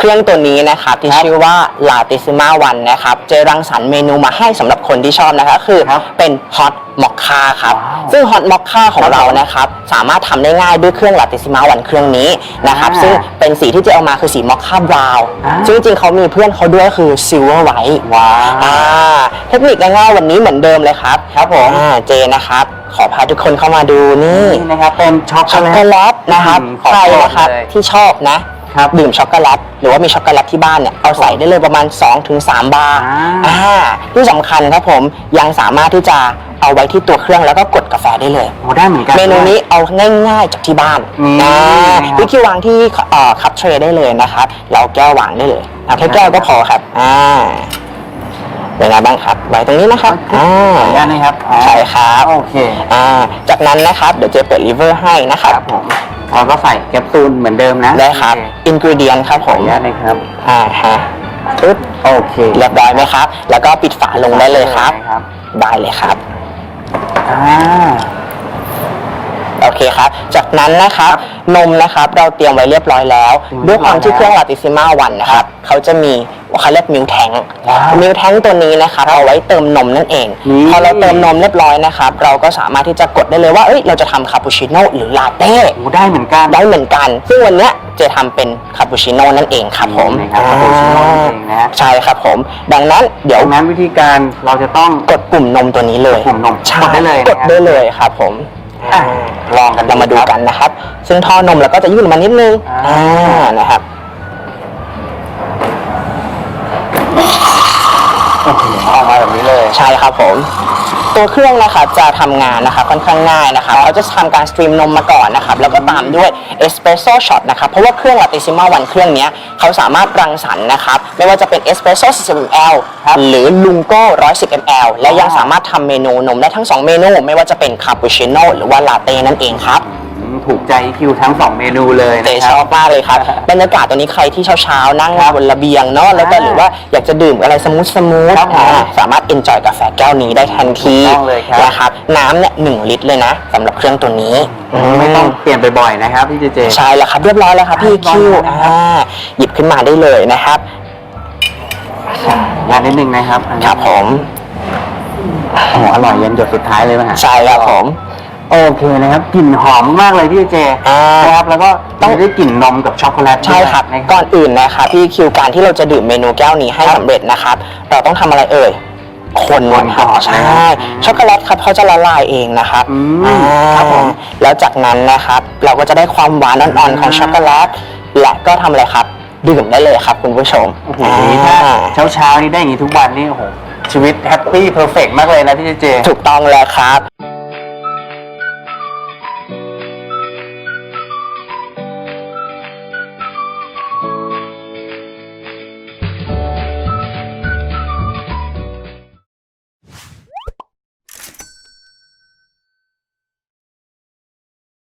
เครื่องตัวนี้นะครับที่ครับชื่อว่า Latissima One นะครับเจรังสรรค์เมนูมาให้สำหรับคนที่ชอบนะครับคือครับเป็น Hot Mocha ครับ ว้าวซึ่ง Hot Mocha ของครับเรานะครับ สามารถทำได้ง่ายด้วยเครื่อง Latissima One เครื่องนี้นะครับ อ่าซึ่งเป็นสีที่เจะเอามาคือสี Mocha Brown อ่า ซึ่งจริงๆเขามีเพื่อนเขาด้วยคือ Silver White ว้าว อ่าเทคนิคง่ายๆวันนี้เหมือนเดิมเลยครับครับผม อ่าเจนะครับ ขอพาทุกคนเข้ามาดูนี่นี่นะครับเป็นช็อกโกช็อกแลโกต แลตนะครับอืมของใครโปรดนะครับเลย ที่ชอบนะ ครับดื่มช็อกโกแลตหรือว่ามีช็อกโกแลตที่บ้านเนี่ยเอาใส่ได้เลยประมาณ 2-3 บาร์อ่าอ่าที่สำคัญครับผมยังสามารถที่จะเอาไว้ที่ตัวเครื่องแล้วก็กดกาแฟได้เลยโอ้ได้เหมือนกันเมนูนี้เอาง่ายๆจากที่บ้านอืมอ่าครับวิธีวางที่เอ่อคัพเทรได้เลยนะครับเราแก้ววางได้เลยเอาแค่แก้วก็พอครับอ่าเป็นไงบ้างครับไว้ตรงนี้นะครับอ่าขออนุญาตนะครับอ่าใช่ครับโอเคอ่าจากนั้นนะครับเดี๋ยวเจะเปิดลิเวอร์ให้นะคครัรับบผม เราก็ใส่แคปซูลเหมือนเดิมนะได้ครับโอเอินก e เดียนครับผขออมนุญาตนะครับอ่าฮะปึ๊บโอเคเรียบร้อยไหมครับ แล้วก็ปิดฝาลงได้เลยครับครับได้เลยครับ อ่าโอ เคครับ จากนั้นนะครับนมนะครับเราเตรียมไว้เรียบร้อยแล้วอืมด้วยความที่เครื่องลาติซิมาวันนะครับเขาจะมีเขาเรียกมิลแทงว้าวมิลแทงตัวนี้นะครับเอาไว้เติมนมนั่นเองนี่พอเราเติมนมเรียบร้อยนะครับเราก็สามารถที่จะกดได้เลยว่าเอ้ยเราจะทำคาปูชิโน่หรือลาเต้โอ้ได้เหมือนกันได้เหมือนกัน ซึ่งวันเนี้ยเจะทำเป็นคาปูชิโน่นั่นเองครับผมนี่นะครับคาปูชิโน่นั่นเองนะใช่ครับผม ดังนั้นเดี๋ยวดังนั้นวิธีการเราจะต้องกดปุ่มนมตัวนี้เลยกดปุ่มนมใช่กดได้เลยนะครับกดได้เลยครับผม อะลองกันเรามาดูกันนะครับ ซึ่งท่อนมเราก็จะยื่นออกมานิดนึงอ่าอ่านะครับโอ้โหออกมาแบบนี้เลย ใช่ครับผม ตัวเครื่องนะคะจะทำงานนะคะค่อนข้างง่ายนะคะเราจะทำการสตรีมนมมาก่อนนะครับแล้วก็ตามด้วยเอสเปรสโซ่ช็อตนะครับเพราะว่าเครื่องลาติซิมาวันเครื่องเนี้ยเขาสามารถรังสรรค์นะครับไม่ว่าจะเป็นเอสเปรสโซ่40 ml หรือลุงโก้110 ml และยังสามารถทำเมนูนมได้ทั้ง 2 เมนู ไม่ว่าจะเป็นคาปูชิโน่หรือว่าลาเต้นั่นเองครับ ถูกใจคิวทั้งสองเมนูเลยเตนะคชรัอบ บมากเลยครับ บรรยากาศตรงนี้ใครที่เช้าๆ นั่งครับบนระเบียงเนาะแล้วก็อ่าหรือว่าอยากจะดื่มอะไรสมูทสมูทครับผมสามารถเอนจอยกาแฟแก้วนี้ได้ทันทีถูกต้องเลยครับ นะครับ น้ำเนี่ยหนึ่งลิตรเลยนะสำหรับเครื่องตัวนี้ไม่ต้องเปลี่ยนบ่อยๆนะครับพี่เจเจ ใช่แล้วครับเรียบร้อยแล้วครับพี่เรียบร้อยคิวแล้วนะครับอ่าหยิบขึ้นมาได้เลยนะครับ งานนิดนึงนะครับอันนี้ครับผม โอ้โหอร่อยเย็นหยดสุดท้ายเลยมั้ยฮะใช่ครับผม โอเคนะครับกลิ่นหอมมากเลยพี่เจอ่า นะครับแล้วก็ต้ต้อองงได้กลิ่นนมกับช็อกโกแลตใช่ครับ ด้วยนะก่อนอื่นนะครับพี่คิวการที่เราจะดื่มเมนูแก้วนี้ให้ครับสำเร็จนะครับ เราต้องทำอะไรเอ่ย คนคนก่อนใช่นะครับช็อกโกแลตครับเขาจะละลายเองนะครับอืมอ่าครับผม แล้วจากนั้นนะครับ เราก็จะได้ความหวานอ่อนๆของอ่าช็อกโกแลต และก็ทำอะไรครับ ดื่มได้เลยครับคุณผู้ชมโอ้โหอ่าถ้าเช้าๆนี่ได้อย่างนี้ทุกวันนี่โอ้โหชีวิตแฮปปี้เพอร์เฟกมากเลยนะพี่เจเจถูกต้องแล้วครับ